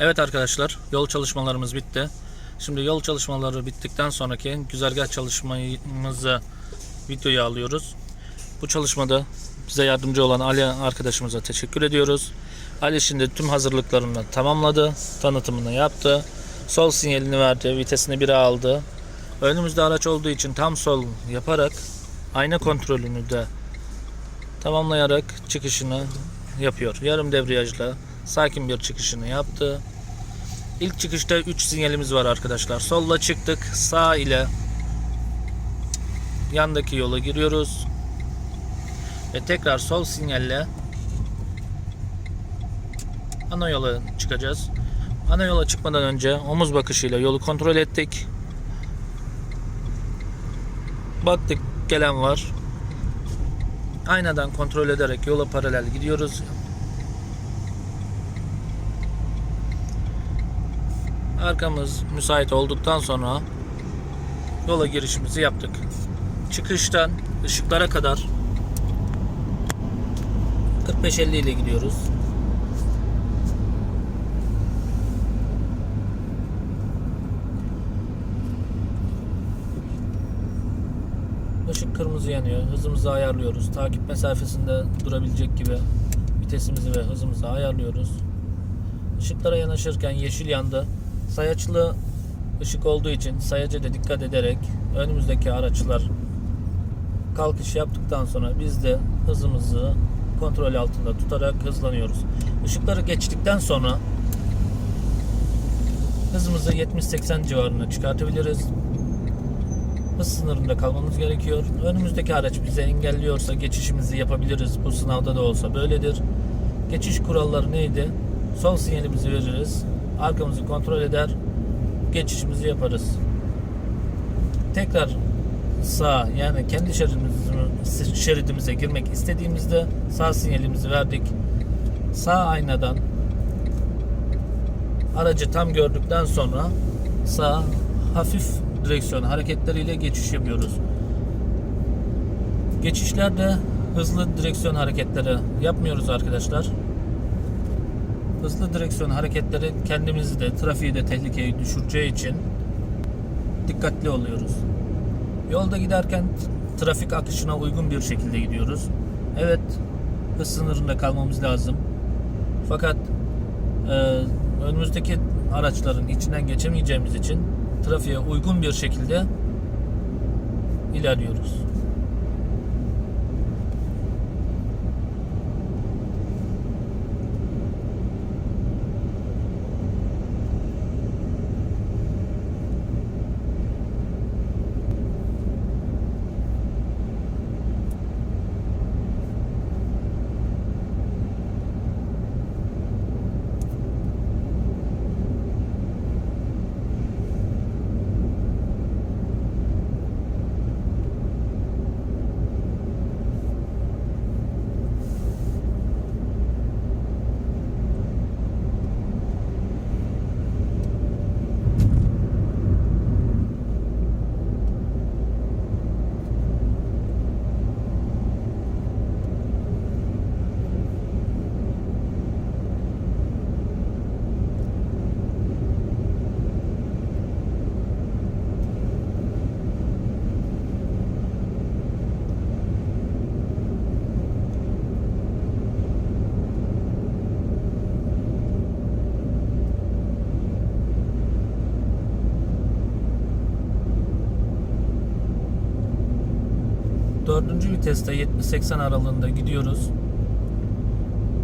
Evet arkadaşlar yol çalışmalarımız bitti. Şimdi yol çalışmaları bittikten sonraki güzergah çalışmamızı videoya alıyoruz. Bu çalışmada bize yardımcı olan Ali arkadaşımıza teşekkür ediyoruz. Ali şimdi tüm hazırlıklarını tamamladı. Tanıtımını yaptı. Sol sinyalini verdi. Vitesini 1'e aldı. Önümüzde araç olduğu için tam sol yaparak ayna kontrolünü de tamamlayarak çıkışını yapıyor. Yarım debriyajla sakin bir çıkışını yaptı. İlk çıkışta 3 sinyalimiz var arkadaşlar. Solla çıktık. Sağ ile yandaki yola giriyoruz. Ve tekrar sol sinyalle ana yola çıkacağız. Ana yola çıkmadan önce omuz bakışıyla yolu kontrol ettik. Baktık gelen var. Aynadan kontrol ederek yola paralel gidiyoruz. Arkamız müsait olduktan sonra yola girişimizi yaptık. Çıkıştan ışıklara kadar 45-50 ile gidiyoruz. Işık kırmızı yanıyor. Hızımızı ayarlıyoruz. Takip mesafesinde durabilecek gibi vitesimizi ve hızımızı ayarlıyoruz. Işıklara yanaşırken yeşil yandı. Sayaçlı ışık olduğu için sayaca da dikkat ederek önümüzdeki araçlar kalkış yaptıktan sonra biz de hızımızı kontrol altında tutarak hızlanıyoruz. Işıkları geçtikten sonra hızımızı 70-80 civarına çıkartabiliriz. Hız sınırında kalmamız gerekiyor. Önümüzdeki araç bizi engelliyorsa geçişimizi yapabiliriz. Bu sınavda da olsa böyledir. Geçiş kuralları neydi? Sol sinyalimizi veririz. Arkamızı kontrol eder. Geçişimizi yaparız. Tekrar sağ yani kendi şeridimize, şeridimize girmek istediğimizde sağ sinyalimizi verdik. Sağ aynadan aracı tam gördükten sonra sağ hafif direksiyon hareketleriyle geçiş yapıyoruz. Geçişlerde hızlı direksiyon hareketleri yapmıyoruz arkadaşlar. Hızlı direksiyon hareketleri kendimizi de trafiği de tehlikeye düşüreceği için dikkatli oluyoruz. Yolda giderken trafik akışına uygun bir şekilde gidiyoruz. Evet, hız sınırında kalmamız lazım. Fakat e, önümüzdeki araçların içinden geçemeyeceğimiz için trafiğe uygun bir şekilde ilerliyoruz. Viteste 70-80 aralığında gidiyoruz.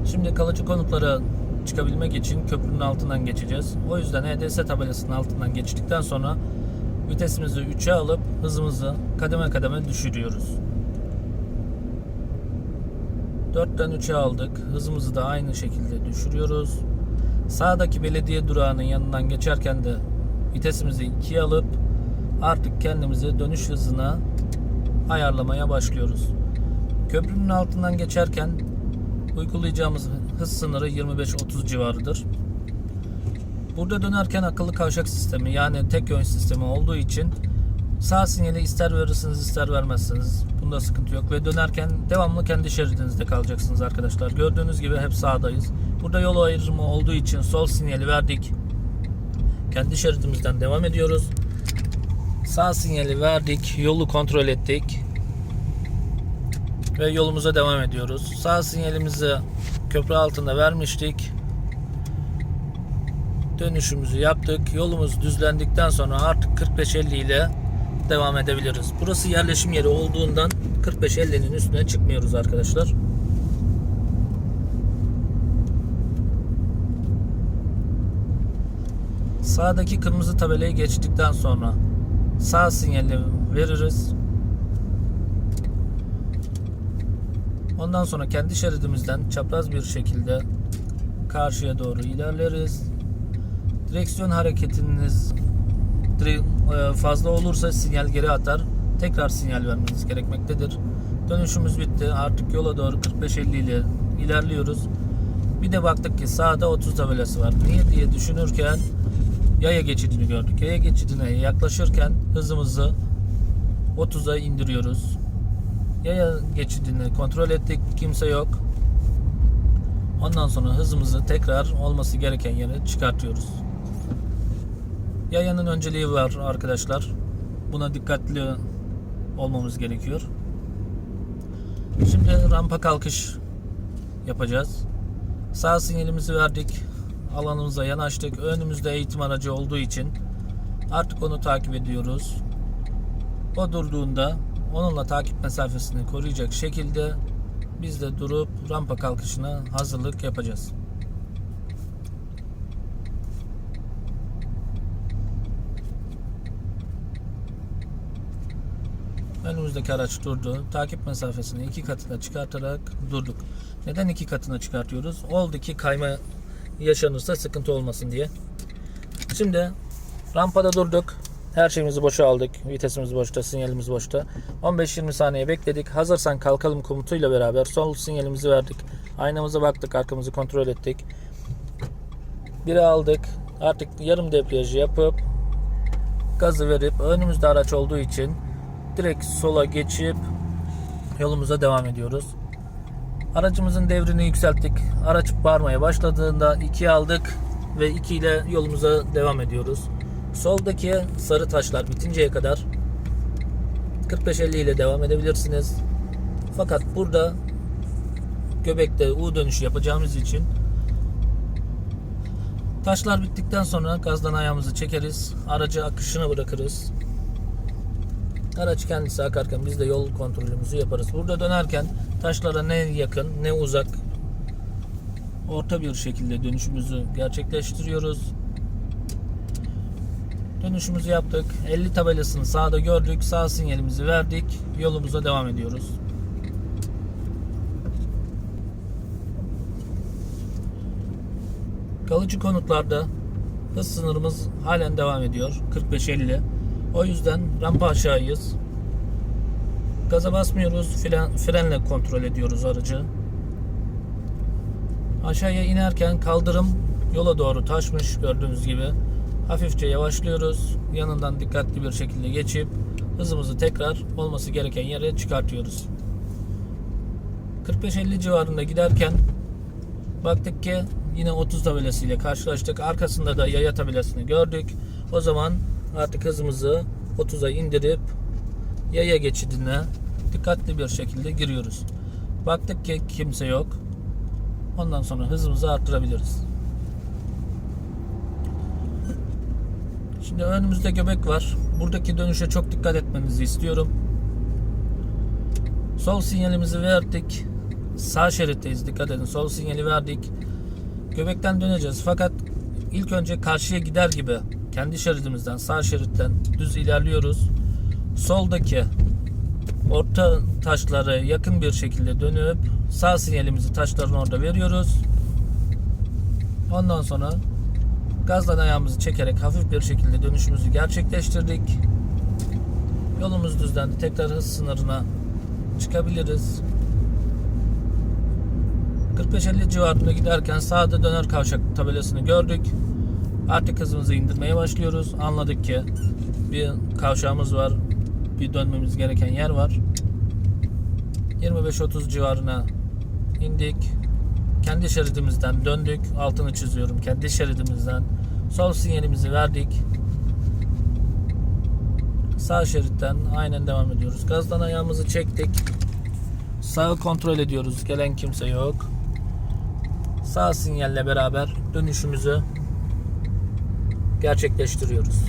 Şimdi kalıcı konutlara çıkabilmek için köprünün altından geçeceğiz. O yüzden EDS tabelasının altından geçtikten sonra vitesimizi 3'e alıp hızımızı kademe kademe düşürüyoruz. 4'ten 3'e aldık. Hızımızı da aynı şekilde düşürüyoruz. Sağdaki belediye durağının yanından geçerken de vitesimizi 2'ye alıp artık kendimizi dönüş hızına ayarlamaya başlıyoruz. Köprünün altından geçerken uygulayacağımız hız sınırı 25-30 civarıdır. Burada dönerken akıllı kavşak sistemi yani tek yön sistemi olduğu için sağ sinyali ister verirsiniz ister vermezsiniz. Bunda sıkıntı yok ve dönerken devamlı kendi şeridinizde kalacaksınız arkadaşlar. Gördüğünüz gibi hep sağdayız. Burada yol ayrımı olduğu için sol sinyali verdik. Kendi şeridimizden devam ediyoruz. Sağ sinyali verdik. Yolu kontrol ettik. Ve yolumuza devam ediyoruz. Sağ sinyalimizi köprü altında vermiştik. Dönüşümüzü yaptık. Yolumuz düzlendikten sonra artık 45-50 ile devam edebiliriz. Burası yerleşim yeri olduğundan 45-50'nin üstüne çıkmıyoruz arkadaşlar. Sağdaki kırmızı tabelayı geçtikten sonra sağ sinyali veririz. Ondan sonra kendi şeridimizden çapraz bir şekilde karşıya doğru ilerleriz. Direksiyon hareketiniz e, fazla olursa sinyal geri atar. Tekrar sinyal vermeniz gerekmektedir. Dönüşümüz bitti. Artık yola doğru 45-50 ile ilerliyoruz. Bir de baktık ki sağda 30 tabelası var. Niye diye düşünürken yaya geçidini gördük. Yaya geçidine yaklaşırken hızımızı 30'a indiriyoruz. Yaya geçidini kontrol ettik. Kimse yok. Ondan sonra hızımızı tekrar olması gereken yere çıkartıyoruz. Yayanın önceliği var arkadaşlar. Buna dikkatli olmamız gerekiyor. Şimdi rampa kalkış yapacağız. Sağ sinyalimizi verdik. Alanımıza yanaştık. Önümüzde eğitim aracı olduğu için artık onu takip ediyoruz. O durduğunda onunla takip mesafesini koruyacak şekilde biz de durup rampa kalkışına hazırlık yapacağız. Önümüzdeki araç durdu. Takip mesafesini iki katına çıkartarak durduk. Neden iki katına çıkartıyoruz? Oldu ki kayma yaşanırsa sıkıntı olmasın diye. Şimdi rampada durduk. Her şeyimizi boşa aldık. Vitesimiz boşta, sinyalimiz boşta. 15-20 saniye bekledik. Hazırsan kalkalım komutuyla beraber sol sinyalimizi verdik. Aynamıza baktık, arkamızı kontrol ettik. Biri aldık. Artık yarım debriyajı yapıp gazı verip önümüzde araç olduğu için direkt sola geçip yolumuza devam ediyoruz. Aracımızın devrini yükselttik. Araç bağırmaya başladığında 2'ye aldık ve 2 ile yolumuza devam ediyoruz. Soldaki sarı taşlar bitinceye kadar 45-50 ile devam edebilirsiniz. Fakat burada göbekte U dönüşü yapacağımız için taşlar bittikten sonra gazdan ayağımızı çekeriz. Aracı akışına bırakırız. Araç kendisi akarken biz de yol kontrolümüzü yaparız. Burada dönerken taşlara ne yakın ne uzak orta bir şekilde dönüşümüzü gerçekleştiriyoruz. Dönüşümüzü yaptık. 50 tabelasını sağda gördük. Sağ sinyalimizi verdik. Yolumuza devam ediyoruz. Kalıcı konutlarda hız sınırımız halen devam ediyor. 45-50. O yüzden rampa aşağıyız. Gaza basmıyoruz. Fren, frenle kontrol ediyoruz aracı. Aşağıya inerken kaldırım yola doğru taşmış gördüğünüz gibi. Hafifçe yavaşlıyoruz. Yanından dikkatli bir şekilde geçip hızımızı tekrar olması gereken yere çıkartıyoruz. 45-50 civarında giderken baktık ki yine 30 tabelasıyla karşılaştık. Arkasında da yaya tabelasını gördük. O zaman artık hızımızı 30'a indirip yaya geçidine dikkatli bir şekilde giriyoruz. Baktık ki kimse yok. Ondan sonra hızımızı arttırabiliriz. Şimdi önümüzde göbek var. Buradaki dönüşe çok dikkat etmenizi istiyorum. Sol sinyalimizi verdik. Sağ şeritteyiz. Dikkat edin. Sol sinyali verdik. Göbekten döneceğiz. Fakat ilk önce karşıya gider gibi kendi şeridimizden sağ şeritten düz ilerliyoruz. Soldaki orta taşlara yakın bir şekilde dönüp sağ sinyalimizi taşların orada veriyoruz. Ondan sonra gazdan ayağımızı çekerek hafif bir şekilde dönüşümüzü gerçekleştirdik. Yolumuz düzlendi. Tekrar hız sınırına çıkabiliriz. 45-50 civarında giderken sağda döner kavşak tabelasını gördük. Artık hızımızı indirmeye başlıyoruz. Anladık ki bir kavşağımız var. Bir dönmemiz gereken yer var. 25-30 civarına indik. kendi şeridimizden döndük. Altını çiziyorum. Kendi şeridimizden sol sinyalimizi verdik. Sağ şeritten aynen devam ediyoruz. Gazdan ayağımızı çektik. Sağı kontrol ediyoruz. Gelen kimse yok. Sağ sinyalle beraber dönüşümüzü gerçekleştiriyoruz.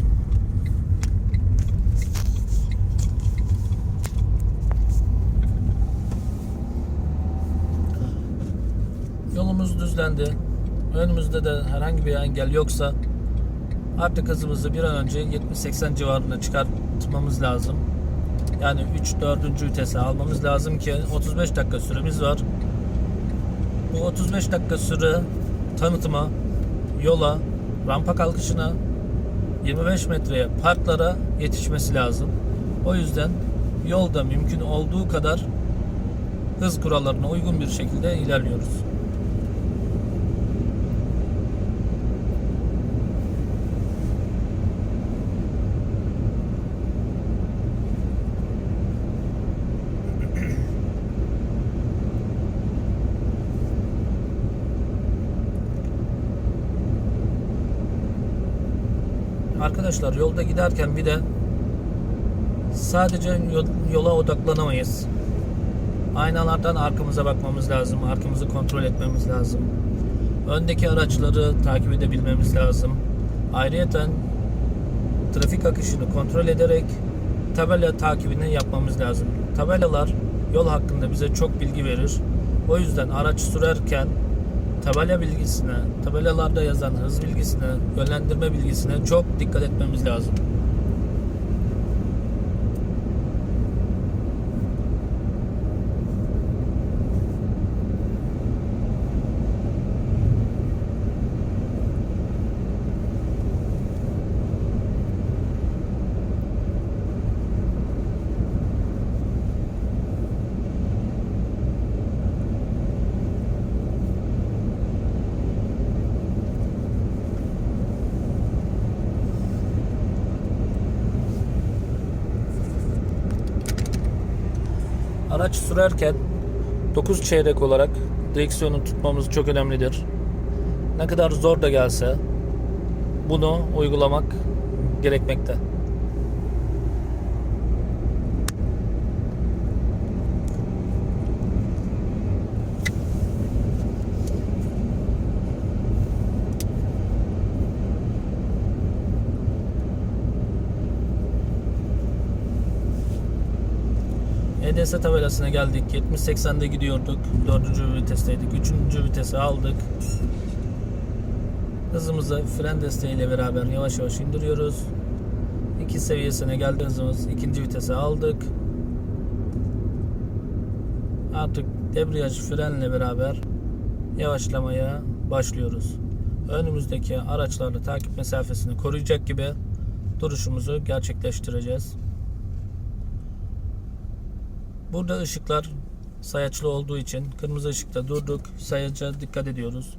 Yolumuz düzlendi. Önümüzde de herhangi bir engel yoksa artık hızımızı bir an önce 70-80 civarına çıkartmamız lazım. Yani 3-4. vitese almamız lazım ki 35 dakika süremiz var. Bu 35 dakika süre tanıtıma, yola, rampa kalkışına, 25 metreye parklara yetişmesi lazım. O yüzden yolda mümkün olduğu kadar hız kurallarına uygun bir şekilde ilerliyoruz. Arkadaşlar yolda giderken bir de sadece yol- yola odaklanamayız. Aynalardan arkamıza bakmamız lazım. Arkamızı kontrol etmemiz lazım. Öndeki araçları takip edebilmemiz lazım. Ayrıyeten trafik akışını kontrol ederek tabela takibini yapmamız lazım. Tabelalar yol hakkında bize çok bilgi verir. O yüzden araç sürerken tabela bilgisine, tabelalarda yazan hız bilgisine, yönlendirme bilgisine çok dikkat etmemiz lazım. Araç sürerken 9 çeyrek olarak direksiyonu tutmamız çok önemlidir. Ne kadar zor da gelse bunu uygulamak gerekmekte. EDS tabelasına geldik. 70-80'de gidiyorduk. 4. vitesteydik. 3. vitesi aldık. Hızımızı fren desteğiyle beraber yavaş yavaş indiriyoruz. 2 seviyesine geldi hızımız. 2. vitese aldık. Artık debriyaj frenle beraber yavaşlamaya başlıyoruz. Önümüzdeki araçlarla takip mesafesini koruyacak gibi duruşumuzu gerçekleştireceğiz. Burada ışıklar sayaçlı olduğu için kırmızı ışıkta durduk. Sayaca dikkat ediyoruz.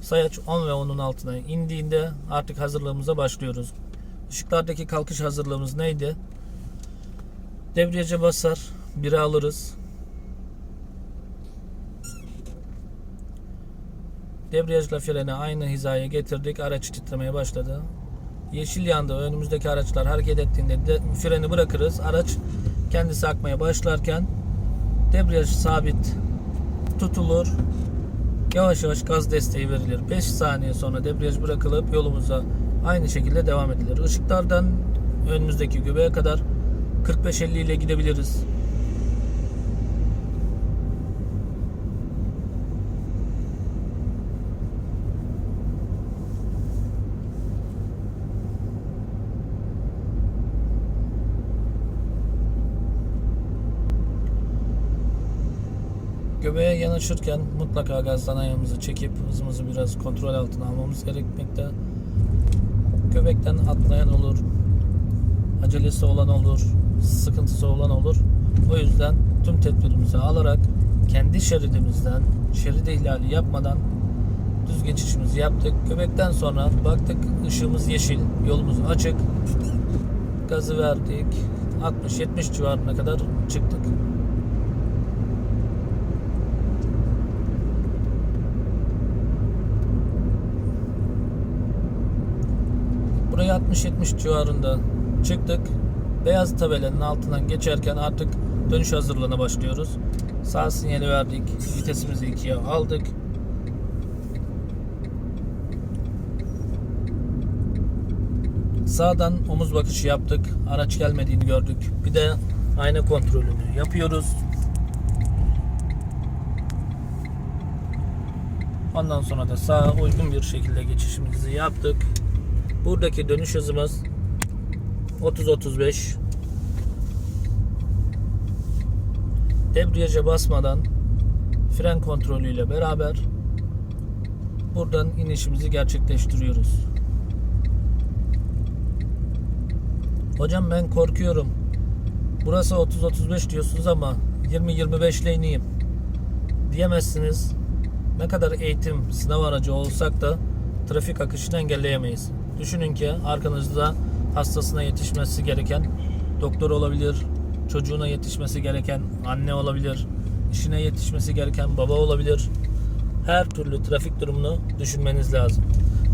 Sayaç 10 ve 10'un altına indiğinde artık hazırlığımıza başlıyoruz. Işıklardaki kalkış hazırlığımız neydi? Debriyaja basar, biri alırız. Debriyajla freni aynı hizaya getirdik. Araç titremeye başladı. Yeşil yandı. Önümüzdeki araçlar hareket ettiğinde de freni bırakırız. Araç kendisi akmaya başlarken debriyaj sabit tutulur. Yavaş yavaş gaz desteği verilir. 5 saniye sonra debriyaj bırakılıp yolumuza aynı şekilde devam edilir. Işıklardan önümüzdeki göbeğe kadar 45-50 ile gidebiliriz. Yanaşırken mutlaka gazdan ayağımızı çekip hızımızı biraz kontrol altına almamız gerekmekte. Göbekten atlayan olur, acelesi olan olur, sıkıntısı olan olur. O yüzden tüm tedbirimizi alarak kendi şeridimizden şerit ihlali yapmadan düz geçişimizi yaptık. Göbekten sonra baktık ışığımız yeşil, yolumuz açık. Gazı verdik. 60-70 civarına kadar çıktık. Buraya 60-70 civarında çıktık. Beyaz tabelanın altından geçerken artık dönüş hazırlığına başlıyoruz. Sağ sinyali verdik. Vitesimizi ikiye aldık. Sağdan omuz bakışı yaptık. Araç gelmediğini gördük. Bir de ayna kontrolünü yapıyoruz. Ondan sonra da sağa uygun bir şekilde geçişimizi yaptık. Buradaki dönüş hızımız 30-35. Debriyaja basmadan fren kontrolüyle beraber buradan inişimizi gerçekleştiriyoruz. Hocam ben korkuyorum. Burası 30-35 diyorsunuz ama 20-25 ile ineyim diyemezsiniz. Ne kadar eğitim sınav aracı olsak da trafik akışını engelleyemeyiz. Düşünün ki arkanızda hastasına yetişmesi gereken doktor olabilir, çocuğuna yetişmesi gereken anne olabilir, işine yetişmesi gereken baba olabilir. Her türlü trafik durumunu düşünmeniz lazım.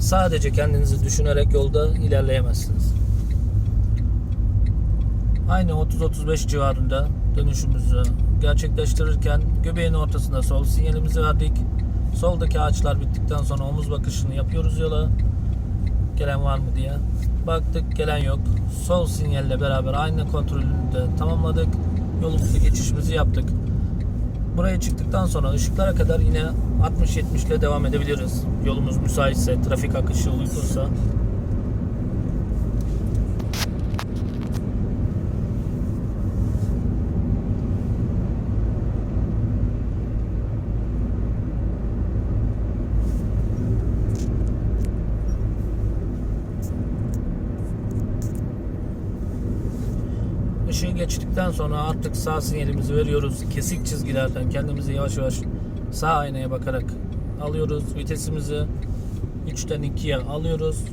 Sadece kendinizi düşünerek yolda ilerleyemezsiniz. Aynı 30-35 civarında dönüşümüzü gerçekleştirirken göbeğin ortasında sol sinyalimizi verdik. Soldaki ağaçlar bittikten sonra omuz bakışını yapıyoruz yola. Gelen var mı diye. Baktık gelen yok. Sol sinyalle beraber aynı kontrolünü de tamamladık. Yolumuzdaki geçişimizi yaptık. Buraya çıktıktan sonra ışıklara kadar yine 60-70 ile devam edebiliriz. Yolumuz müsaitse, trafik akışı uygunsa. Geçtikten sonra artık sağ sinyalimizi veriyoruz. Kesik çizgilerden kendimizi yavaş yavaş sağ aynaya bakarak alıyoruz. Vitesimizi 3'ten 2'ye alıyoruz.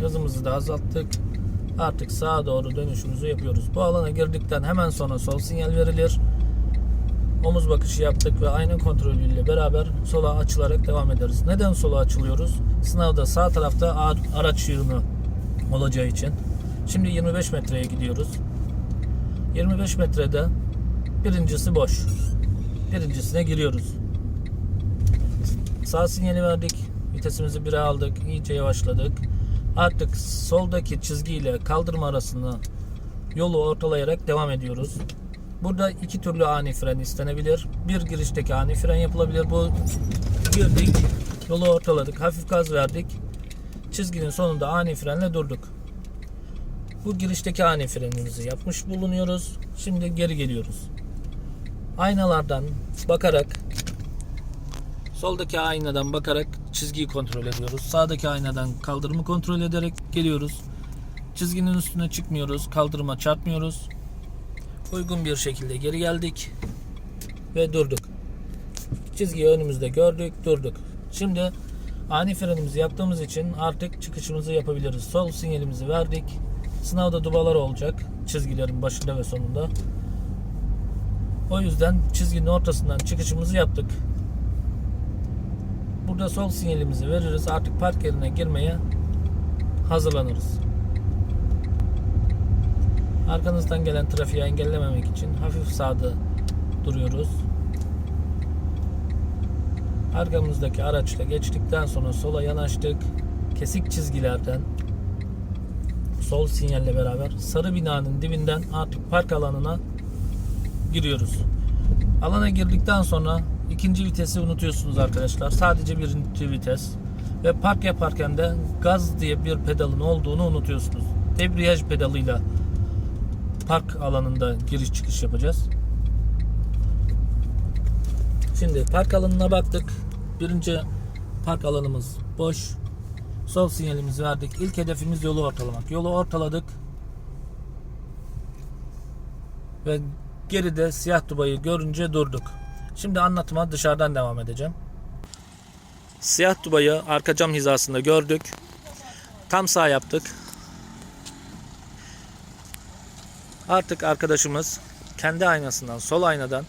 Hızımızı da azalttık. Artık sağa doğru dönüşümüzü yapıyoruz. Bu alana girdikten hemen sonra sol sinyal verilir. Omuz bakışı yaptık ve ayna kontrolüyle beraber sola açılarak devam ederiz. Neden sola açılıyoruz? Sınavda sağ tarafta araç yığını olacağı için. Şimdi 25 metreye gidiyoruz. 25 metrede birincisi boş. Birincisine giriyoruz. Sağ sinyali verdik. Vitesimizi 1'e aldık. İyice yavaşladık. Artık soldaki çizgiyle kaldırma arasında yolu ortalayarak devam ediyoruz. Burada iki türlü ani fren istenebilir. Bir girişteki ani fren yapılabilir. Bu girdik. Yolu ortaladık. Hafif gaz verdik. Çizginin sonunda ani frenle durduk. Bu girişteki ani frenimizi yapmış bulunuyoruz. Şimdi geri geliyoruz. Aynalardan bakarak soldaki aynadan bakarak çizgiyi kontrol ediyoruz. Sağdaki aynadan kaldırımı kontrol ederek geliyoruz. Çizginin üstüne çıkmıyoruz. Kaldırıma çarpmıyoruz. Uygun bir şekilde geri geldik ve durduk. Çizgiyi önümüzde gördük, durduk. Şimdi ani frenimizi yaptığımız için artık çıkışımızı yapabiliriz. Sol sinyalimizi verdik. Sınavda dubalar olacak çizgilerin başında ve sonunda. O yüzden çizginin ortasından çıkışımızı yaptık. Burada sol sinyalimizi veririz. Artık park yerine girmeye hazırlanırız. Arkanızdan gelen trafiği engellememek için hafif sağda duruyoruz. Arkamızdaki araçla geçtikten sonra sola yanaştık. Kesik çizgilerden sol sinyalle beraber sarı binanın dibinden artık park alanına giriyoruz. Alana girdikten sonra ikinci vitesi unutuyorsunuz arkadaşlar. Sadece birinci vites. Ve park yaparken de gaz diye bir pedalın olduğunu unutuyorsunuz. Debriyaj pedalıyla park alanında giriş çıkış yapacağız. Şimdi park alanına baktık. Birinci park alanımız boş. Sol sinyalimizi verdik. İlk hedefimiz yolu ortalamak. Yolu ortaladık. Ve geride siyah dubayı görünce durduk. Şimdi anlatıma dışarıdan devam edeceğim. Siyah dubayı arka cam hizasında gördük. Tam sağ yaptık. Artık arkadaşımız kendi aynasından sol aynadan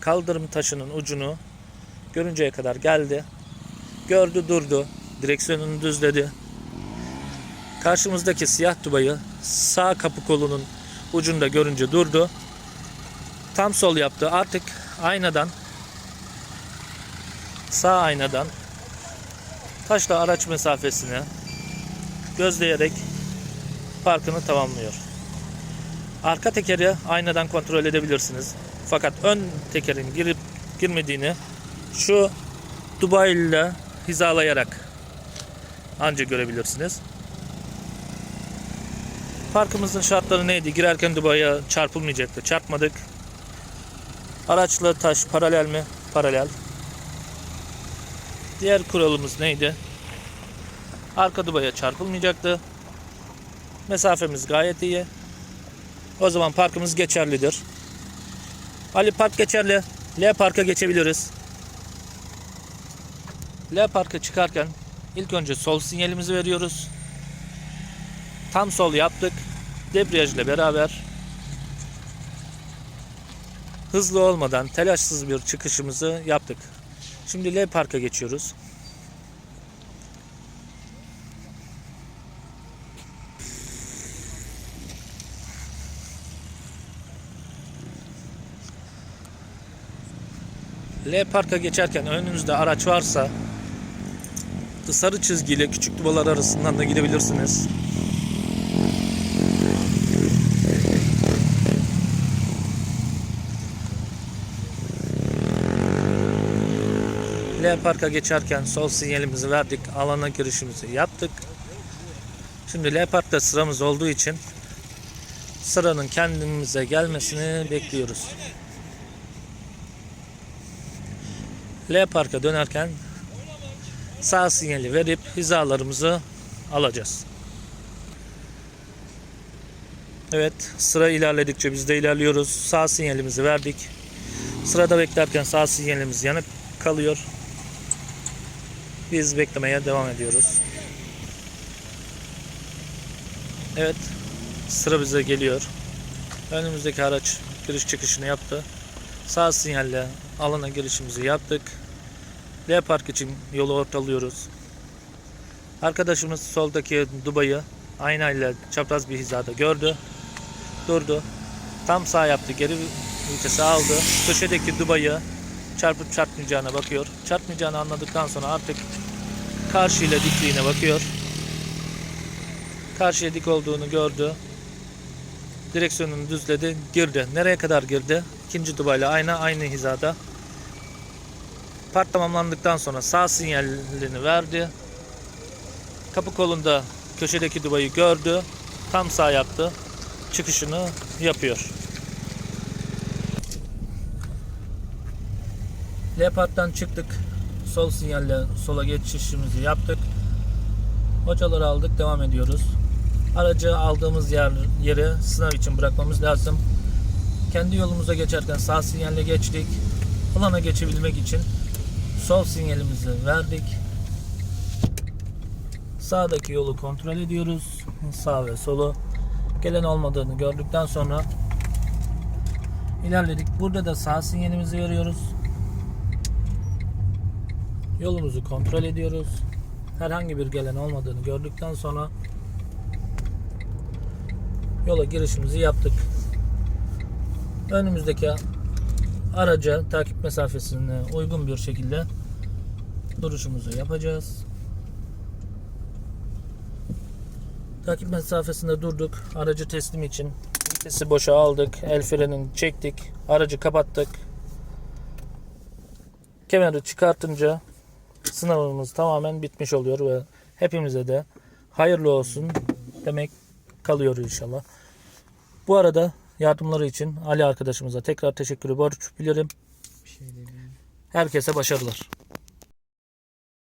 kaldırım taşının ucunu görünceye kadar geldi. Gördü durdu. Direksiyonunu düzledi. Karşımızdaki siyah dubayı sağ kapı kolunun ucunda görünce durdu. Tam sol yaptı. Artık aynadan sağ aynadan taşla araç mesafesini gözleyerek parkını tamamlıyor. Arka tekeri aynadan kontrol edebilirsiniz. Fakat ön tekerin girip girmediğini şu Dubai ile hizalayarak anca görebilirsiniz. Parkımızın şartları neydi? Girerken Dubai'ye çarpılmayacaktı. Çarpmadık. Araçla taş paralel mi? Paralel. Diğer kuralımız neydi? Arka Dubai'ye çarpılmayacaktı. Mesafemiz gayet iyi. O zaman parkımız geçerlidir. Ali park geçerli. L parka geçebiliriz. L parka çıkarken ilk önce sol sinyalimizi veriyoruz. Tam sol yaptık. Debriyaj ile beraber hızlı olmadan telaşsız bir çıkışımızı yaptık. Şimdi L parka geçiyoruz. L parka geçerken önünüzde araç varsa sarı çizgiyle küçük dubalar arasından da gidebilirsiniz. L parka geçerken sol sinyalimizi verdik. Alana girişimizi yaptık. Şimdi L parkta sıramız olduğu için sıranın kendimize gelmesini bekliyoruz. L parka dönerken sağ sinyali verip hizalarımızı alacağız. Evet sıra ilerledikçe biz de ilerliyoruz. Sağ sinyalimizi verdik. Sırada beklerken sağ sinyalimiz yanık kalıyor. Biz beklemeye devam ediyoruz. Evet sıra bize geliyor. Önümüzdeki araç giriş çıkışını yaptı. Sağ sinyalle alana girişimizi yaptık. L park için yolu ortalıyoruz. Arkadaşımız soldaki Dubai'yi aynayla çapraz bir hizada gördü. Durdu. Tam sağ yaptı. Geri vitesi aldı. Köşedeki Dubai'yi çarpıp çarpmayacağına bakıyor. Çarpmayacağını anladıktan sonra artık karşıyla dikliğine bakıyor. Karşıya dik olduğunu gördü. Direksiyonunu düzledi. Girdi. Nereye kadar girdi? İkinci Dubai'yle aynı aynı hizada. Park tamamlandıktan sonra sağ sinyalini verdi. Kapı kolunda köşedeki Dubai'yi gördü. Tam sağ yaptı. Çıkışını yapıyor. L parktan çıktık. Sol sinyalle sola geçişimizi yaptık. Hocaları aldık. Devam ediyoruz. Aracı aldığımız yer, yeri sınav için bırakmamız lazım. Kendi yolumuza geçerken sağ sinyalle geçtik. Alana geçebilmek için sol sinyalimizi verdik. Sağdaki yolu kontrol ediyoruz. Sağ ve solu. Gelen olmadığını gördükten sonra ilerledik. Burada da sağ sinyalimizi veriyoruz. Yolumuzu kontrol ediyoruz. Herhangi bir gelen olmadığını gördükten sonra yola girişimizi yaptık. Önümüzdeki araca takip mesafesine uygun bir şekilde duruşumuzu yapacağız. Takip mesafesinde durduk. Aracı teslim için vitesi boşa aldık. El frenini çektik. Aracı kapattık. Kemeri çıkartınca sınavımız tamamen bitmiş oluyor ve hepimize de hayırlı olsun demek kalıyor inşallah. Bu arada yardımları için Ali arkadaşımıza tekrar teşekkürü borç bilirim. Herkese başarılar.